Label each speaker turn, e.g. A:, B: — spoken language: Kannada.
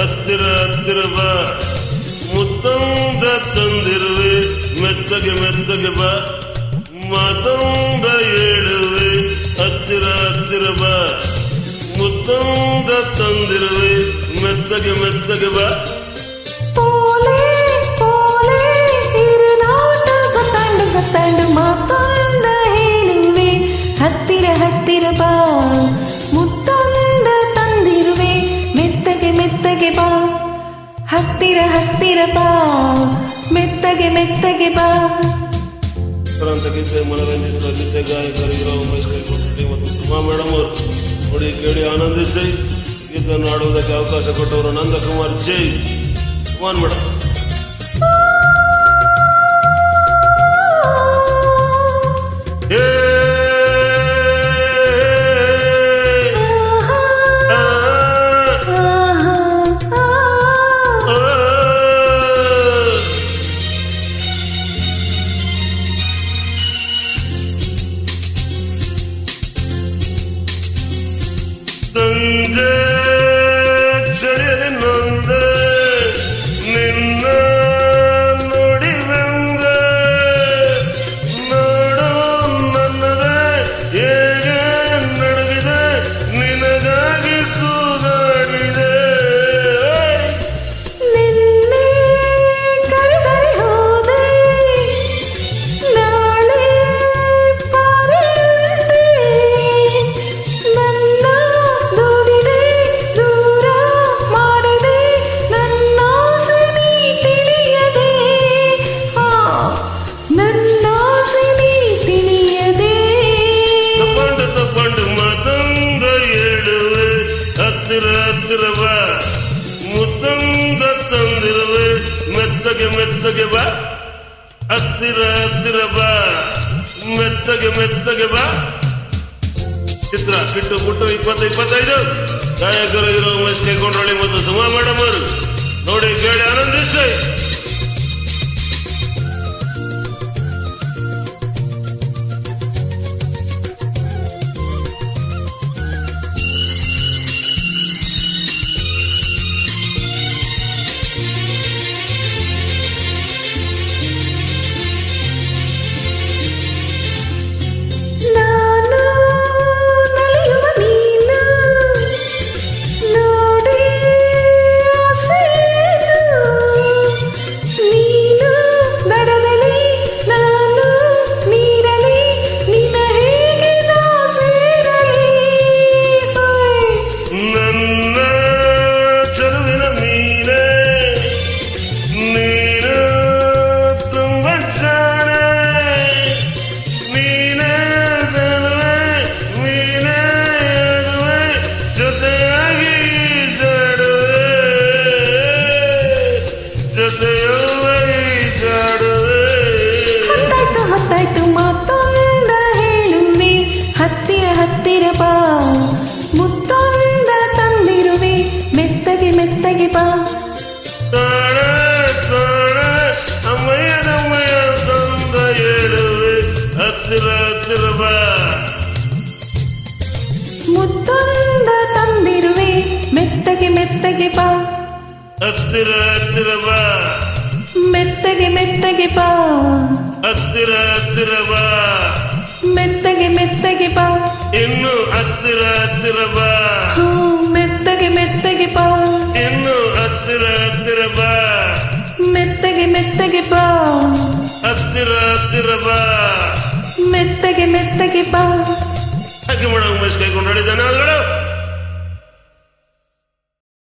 A: ಹತ್ತಿರ ಹತ್ತಿರ ಬಾ ಮುತ್ತಂದ ತಂದಿರುವೆ, ಮೆತ್ತಗೆ ಮೆತ್ತಗೆ ಬಾ. ಮಾತಂದ ಹೇಳುವೆ, ಹತ್ತಿರ ಹತ್ತಿರ ಬಾ ಮುತ್ತಂದ ತಂದಿರುವೆ, ಮೆತ್ತಗೆ ಮೆತ್ತಗೆ ಬಾ.
B: ಹತ್ತಿರ ಹತ್ತಿರ ಬಾ, ಮೆತ್ತಗೆ ಮೆತ್ತಗೆ ಬಾ.
A: ಗೀತೆ ಸುಮಾ ಮೇಡಮ್ ಅವರು. ಆನಂದಿಸಿ ಗೀತೆಯನ್ನು ಆಡುವುದಕ್ಕೆ ಅವಕಾಶ ಕೊಟ್ಟವರು ನಂದಕುಮಾರ್. ಜೈ. ಸುಮಾನ್ ಮೇಡಮ್ Stünde ಮೆತ್ತಗೆ ಮೆತ್ತಗೆ ಬಾ. ಹತ್ತಿರ ಹತ್ತಿರ ಬಾ. ಮೆತ್ತಗೆ ಮೆತ್ತಗೆ ಬಾ. ಚಿತ್ರ ಬಿಟ್ಟು ಬಿಟ್ಟು ಇಪ್ಪತ್ತು ಇಪ್ಪತ್ತೈದು. ಗಾಯಕರು ಇರೋ ಮಸ್ಕೆ ಕೊಂಡೋಳಿ ಮತ್ತು ಸುಮಾ ಮೇಡಮ್ ಅವರು ನೋಡಿ ಕೇಳಿ ಆನಂದಿಸಿ.
B: ಮುತ್ತೊಂದ ತಂದಿರುವೆ. ಮೆತ್ತಗೆ ಮೆತ್ತಗೆ ಬಾ.
A: ಹತ್ತಿರ ಹತ್ತಿರ ಬಾ.
B: ಮೆತ್ತಗೆ ಮೆತ್ತಗೆ ಬಾ.
A: ಹತ್ತಿರ ಹತ್ತಿರ ಬಾ.
B: ಮೆತ್ತಗೆ ಮೆತ್ತಗೆ ಬಾ.
A: ಇನ್ನು ಹತ್ತಿರ ಹತ್ತಿರ ಬಾ.
B: ಮೆತ್ತಗೆ ಮೆತ್ತಗೆ ಬಾ.
A: ಇನ್ನು ಹತ್ತಿರ ಹತ್ತಿರ ಬಾ.
B: ಮೆತ್ತಗೆ ಮೆತ್ತಗೆ ಬಾ.
A: ಹತ್ತಿರ ಹತ್ತಿರ ಬಾ.
B: ಮೆತ್ತಗೆ ಮೆತ್ತಗೆ ಬಾ.
A: ಹಾಗೆ ಮೇಡಮ್ ಉಮೇಶ್ ಕೈಕೊಂಡು ಧನ್ಯವಾದಗಳು